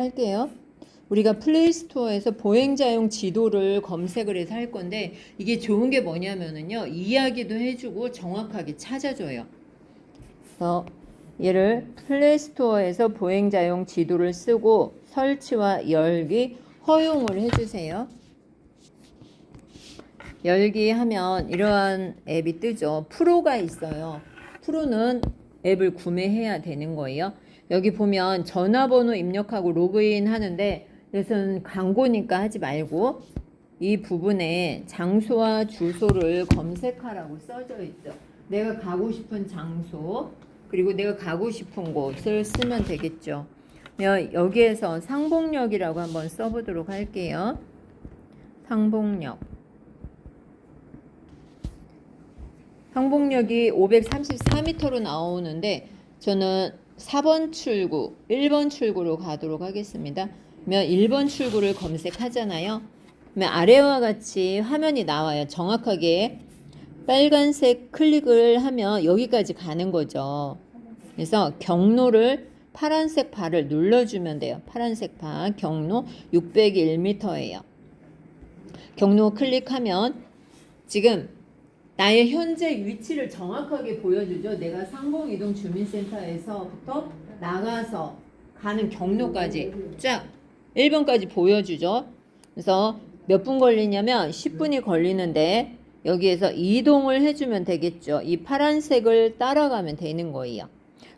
할게요. 우리가 플레이스토어에서 보행자용 지도를 검색을 해서 할 건데 이게 좋은 게 뭐냐면은요 이야기도 해주고 정확하게 찾아줘요. 그래서 얘를 플레이스토어에서 보행자용 지도를 쓰고 설치와 열기 허용을 해주세요. 열기 하면 이러한 앱이 뜨죠. 프로가 있어요. 프로는 앱을 구매해야 되는 거예요. 여기 보면 전화번호 입력하고 로그인 하는데 이것은 광고니까 하지 말고 이 부분에 장소와 주소를 검색하라고 써져 있죠. 내가 가고 싶은 장소 그리고 내가 가고 싶은 곳을 쓰면 되겠죠. 여기에서 상봉역이라고 한번 써보도록 할게요. 상봉역. 상봉역이 534m로 나오는데 저는 4번 출구, 1번 출구로 가도록 하겠습니다. 그러면 1번 출구를 검색하잖아요. 그러면 아래와 같이 화면이 나와요. 정확하게 빨간색 클릭을 하면 여기까지 가는 거죠. 그래서 경로를 파란색 바를 눌러주면 돼요. 파란색 바 경로 601m예요. 경로 클릭하면 지금 나의 현재 위치를 정확하게 보여주죠. 내가 상봉이동 주민센터에서부터 나가서 가는 경로까지 쫙 1번까지 보여주죠. 그래서 몇 분 걸리냐면 10분이 걸리는데 여기에서 이동을 해주면 되겠죠. 이 파란색을 따라가면 되는 거예요.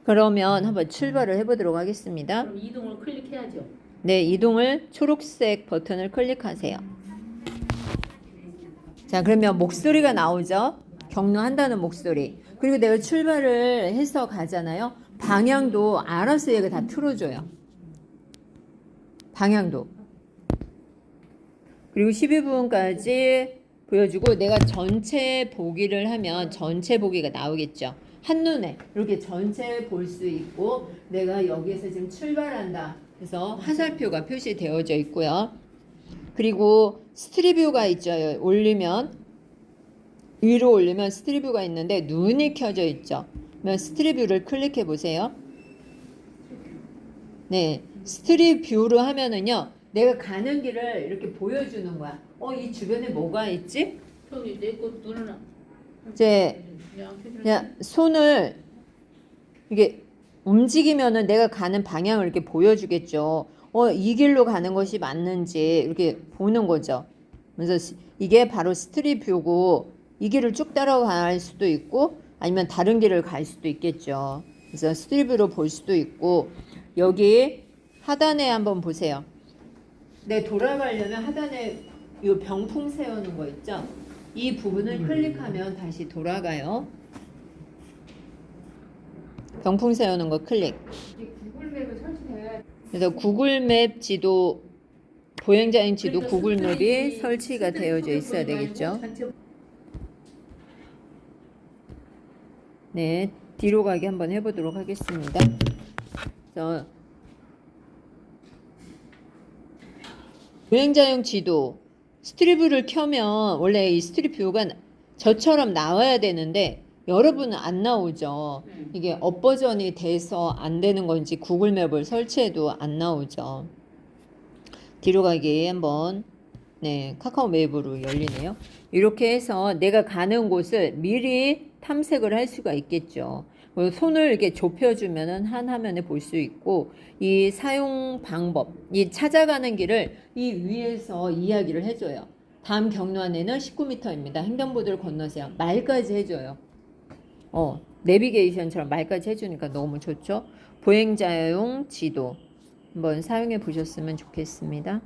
그러면 한번 출발을 해보도록 하겠습니다. 그럼 이동을 클릭해야죠. 네, 이동을 초록색 버튼을 클릭하세요. 자, 그러면 목소리가 나오죠? 경로한다는 목소리. 그리고 내가 출발을 해서 가잖아요. 방향도 알아서 얘가 다 틀어줘요. 방향도. 그리고 12분까지 보여주고 내가 전체 보기를 하면 전체 보기가 나오겠죠. 한눈에 이렇게 전체 볼 수 있고 내가 여기에서 지금 출발한다. 그래서 화살표가 표시되어져 있고요. 그리고 스트리뷰가 있죠. 올리면 위로 올리면 스트리뷰가 있는데 눈이 켜져 있죠. 그러면 스트리뷰를 클릭해 보세요. 네, 스트리뷰로 하면은요. 내가 가는 길을 이렇게 보여주는 거야. 어, 이 주변에 뭐가 있지? 저기 내거 눈을 이제 그냥 손을 이게 움직이면은 내가 가는 방향을 이렇게 보여주겠죠. 어, 이 길로 가는 것이 맞는지 이렇게 보는 거죠. 그래서 시- 이게 바로 스트릿 뷰고 이 길을 쭉 따라갈 수도 있고 아니면 다른 길을 갈 수도 있겠죠. 그래서 스트릿 뷰로 볼 수도 있고 여기 하단에 한번 보세요. 내 돌아가려면 하단에 이 병풍 세우는 거 있죠? 이 부분을 클릭하면 다시 돌아가요. 병풍 세우는 거 클릭. 그래서 구글맵 지도 보행자인 지도 그러니까 구글맵이 설치가 되어져 있어야 되겠죠. 네, 뒤로 가기 한번 해보도록 하겠습니다. 그래서 보행자용 지도 스트리뷰를 켜면 원래 이 스트리뷰가 저처럼 나와야 되는데 여러분은 안 나오죠. 음. 이게 업버전이 돼서 안 되는 건지 구글맵을 설치해도 안 나오죠. 뒤로 가기 한번 네 카카오 맵으로 열리네요. 이렇게 해서 내가 가는 곳을 미리 탐색을 할 수가 있겠죠. 손을 이렇게 좁혀주면은 한 화면에 볼 수 있고 이 사용 방법, 이 찾아가는 길을 이 위에서 이야기를 해줘요. 다음 경로 안에는 19m입니다. 횡단보도를 건너세요. 말까지 해줘요. 어, 내비게이션처럼 말까지 해주니까 너무 좋죠. 보행자용 지도 한번 사용해 보셨으면 좋겠습니다.